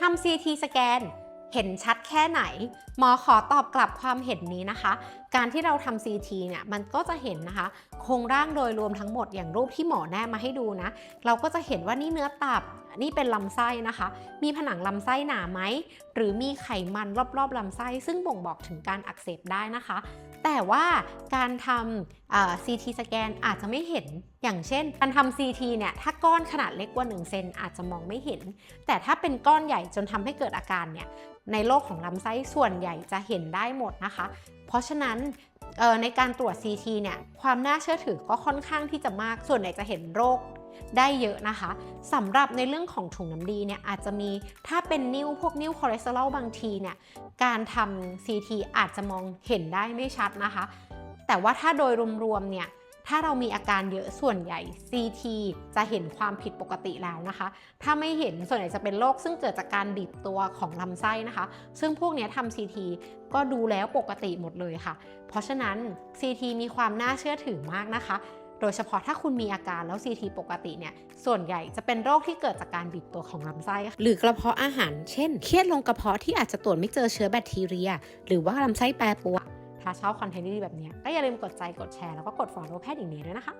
ทำ CT สแกน เห็นชัดแค่ไหน หมอขอตอบกลับความเห็นนี้นะคะ การที่เราทำ CT เนี่ยมันก็จะเห็นนะคะ โครงร่างโดยรวมทั้งหมดอย่างรูปที่หมอแนบมาให้ดูนะ เราก็จะเห็นว่านี่เนื้อตับนี่เป็นลำไส้นะคะ มีผนังลำไส้หนาไหม หรือมีไขมันรอบๆลำไส้ซึ่งบ่งบอกถึงการอักเสบได้นะคะ แต่ว่าการทำเอ่อ CT สแกนอาจจะไม่เห็น อย่างเช่น การทำ CT เนี่ย ถ้าก้อนขนาดเล็กกว่า 1 เซนอาจจะมองไม่เห็น แต่ถ้าเป็นก้อนใหญ่จนทำให้เกิดอาการเนี่ยในโลกของลำไส้ส่วนใหญ่จะเห็นได้หมดนะคะ เพราะฉะนั้นในการตรวจ CT เนี่ยความน่าเชื่อถือก็ค่อนข้างที่จะมาก ส่วนใหญ่จะเห็นโรคได้เยอะนะคะสำหรับในเรื่องของถุงน้ำดีเนี่ยอาจจะมีถ้าเป็นนิ้วพวกนิ้วคอเลสเตอรอลบางทีเนี่ยการทำ CT อาจจะมองเห็นได้ไม่ชัดนะคะ แต่ว่าถ้าโดยรวมๆเนี่ย ถ้าเรามีอาการเยอะส่วนใหญ่ CT จะเห็นความผิดปกติแล้วนะคะ ถ้าไม่เห็นส่วนใหญ่จะเป็นโรคซึ่งเกิดจากการบีบตัวของลำไส้นะคะ ซึ่งพวกนี้ทำ CT ก็ดูแล้วปกติหมดเลยค่ะ เพราะฉะนั้น CT มีความน่าเชื่อถือมากนะคะโดยเฉพาะถ้าคุณมีอาการแล้ว CT ปกติเนี่ย ส่วนใหญ่จะเป็นโรคที่เกิดจากการบีบตัวของลำไส้ หรือกระเพาะอาหาร เช่น เครียดลงกระเพาะที่อาจจะตรวจไม่เจอเชื้อแบคทีเรีย หรือว่าลำไส้แปรปรวน ถ้าชอบคอนเทนต์ดีๆแบบนี้ก็อย่าลืมกดใจกดแชร์แล้วก็กด follow แพทย์หญิงเนยด้วยนะคะ